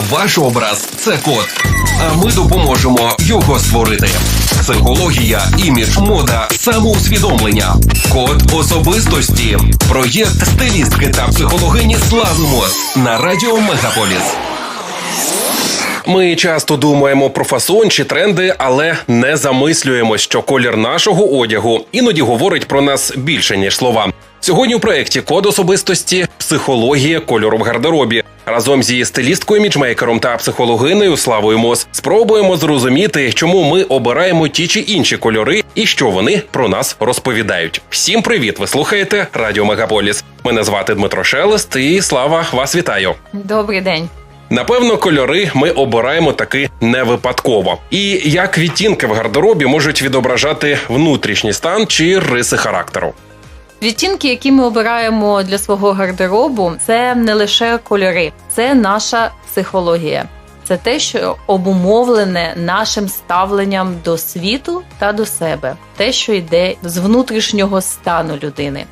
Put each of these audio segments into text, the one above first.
Ваш образ це код. А ми допоможемо його створити. Психологія, імідж, мода, самоусвідомлення, код особистості, проєкт стилістки та психологині Славимос на радіо Мегаполіс. Ми часто думаємо про фасон чи тренди, але не замислюємось, що колір нашого одягу іноді говорить про нас більше ніж слова. Сьогодні у проєкті код особистості психологія кольору в гардеробі. Разом з її стилісткою, мічмейкером та психологинею Славою Мос спробуємо зрозуміти, чому ми обираємо ті чи інші кольори і що вони про нас розповідають. Всім привіт! Ви слухаєте Радіо Мегаполіс. Мене звати Дмитро Шелест і слава вас вітаю. Добрий день. Напевно, кольори ми обираємо таки не випадково. І як відтінки в гардеробі можуть відображати внутрішній стан чи риси характеру. Відтінки, які ми обираємо для свого гардеробу, це не лише кольори, це наша психологія. Це те, що обумовлене нашим ставленням до світу та до себе, те, що йде з внутрішнього стану людини.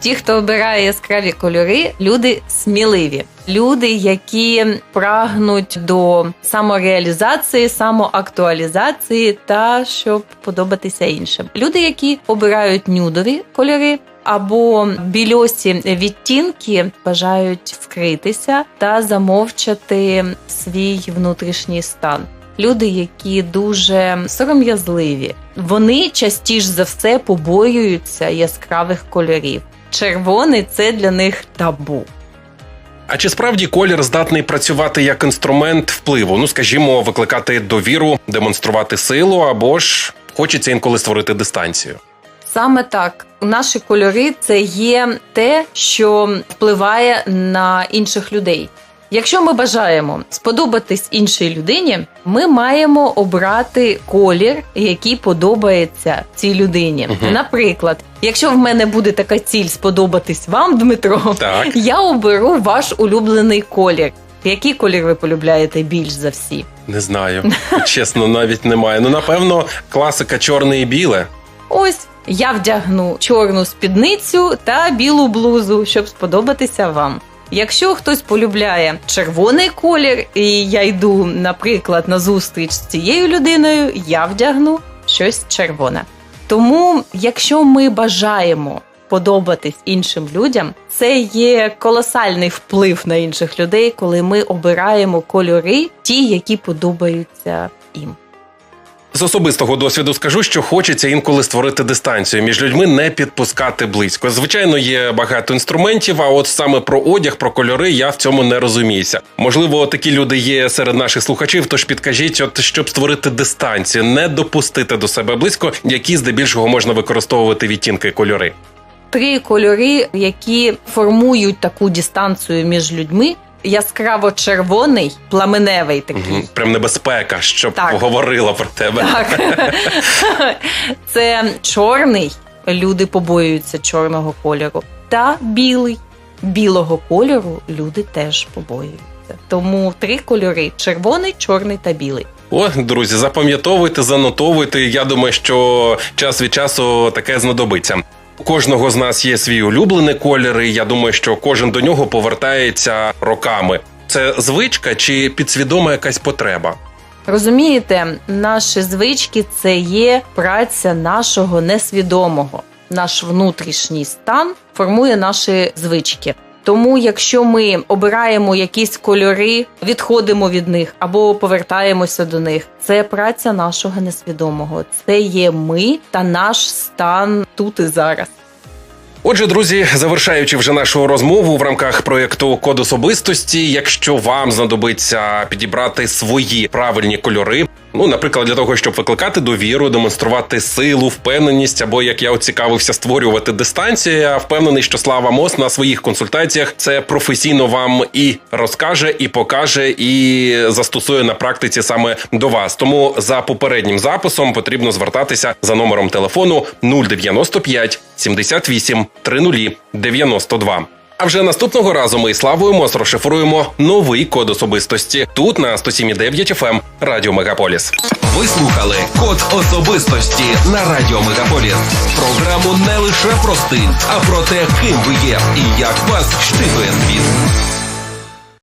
Ті, хто обирає яскраві кольори, люди сміливі, люди, які прагнуть до самореалізації, самоактуалізації та щоб подобатися іншим. Люди, які обирають нюдові кольори. Або більосі відтінки бажають вкритися та замовчати свій внутрішній стан. Люди, які дуже сором'язливі, вони частіше за все побоюються яскравих кольорів. Червоний це для них табу. А чи справді колір здатний працювати як інструмент впливу? Ну скажімо, викликати довіру, демонструвати силу або ж хочеться інколи створити дистанцію? Саме так, наші кольори це є те, що впливає на інших людей. Якщо ми бажаємо сподобатись іншій людині, ми маємо обрати колір, який подобається цій людині. Мгм. Наприклад, якщо в мене буде така ціль сподобатись вам, Дмитро, Так. я оберу ваш улюблений колір. Який колір ви полюбляєте більш за всі? Не знаю. Чесно, навіть немає. Ну, напевно, класика чорне і біле. Ось я вдягну чорну спідницю та білу блузу, щоб сподобатися вам. Якщо хтось полюбляє червоний колір, і я йду, наприклад, на зустріч з цією людиною, я вдягну щось червоне. Тому, якщо ми бажаємо подобатись іншим людям, це є колосальний вплив на інших людей, коли ми обираємо кольори, ті, які подобаються їм. З особистого досвіду скажу, що хочеться інколи створити дистанцію між людьми, не підпускати близько. Звичайно, є багато інструментів, а от саме про одяг, про кольори я в цьому не розуміюся. Можливо, такі люди є серед наших слухачів. Тож підкажіть, от щоб створити дистанцію, не допустити до себе близько, які здебільшого можна використовувати відтінки кольори. три кольори, які формують таку дистанцію між людьми. Яскраво червоний, пламеневий такий. Прям небезпека, щоб Так. говорила про тебе. Так. Це чорний. Люди побоюються чорного кольору. Та білий. Білого кольору люди теж побоюються. Тому три кольори: червоний, чорний та білий. О, друзі, запам'ятовуйте, занотовуйте. Я думаю, що час від часу таке знадобиться. Кожного з нас є свій улюблений колір, і я думаю, що кожен до нього повертається роками. Це звичка чи підсвідома якась потреба? Розумієте, наші звички це є праця нашого несвідомого. Наш внутрішній стан формує наші звички. Тому, якщо ми обираємо якісь кольори, відходимо від них або повертаємося до них, це праця нашого несвідомого. Це є ми та наш стан тут і зараз. Отже, друзі, завершаючи вже нашу розмову в рамках проєкту Код особистості, якщо вам знадобиться підібрати свої правильні кольори, ну наприклад, для того, щоб викликати довіру, демонструвати силу, впевненість, або як я оцікавився, створювати дистанцію, я впевнений, що Слава Мос на своїх консультаціях це професійно вам і розкаже, і покаже, і застосує на практиці саме до вас. Тому за попереднім записом потрібно звертатися за номером телефону 095 78 30 92. А вже наступного разу ми із Славою розшифруємо новий код особистості тут на 107,9 FM Радіо Мегаполіс. Ви слухали Код особистості на Радіо Мегаполіс. Програму не лише про а про те, ким ви є і як вас щитує світ.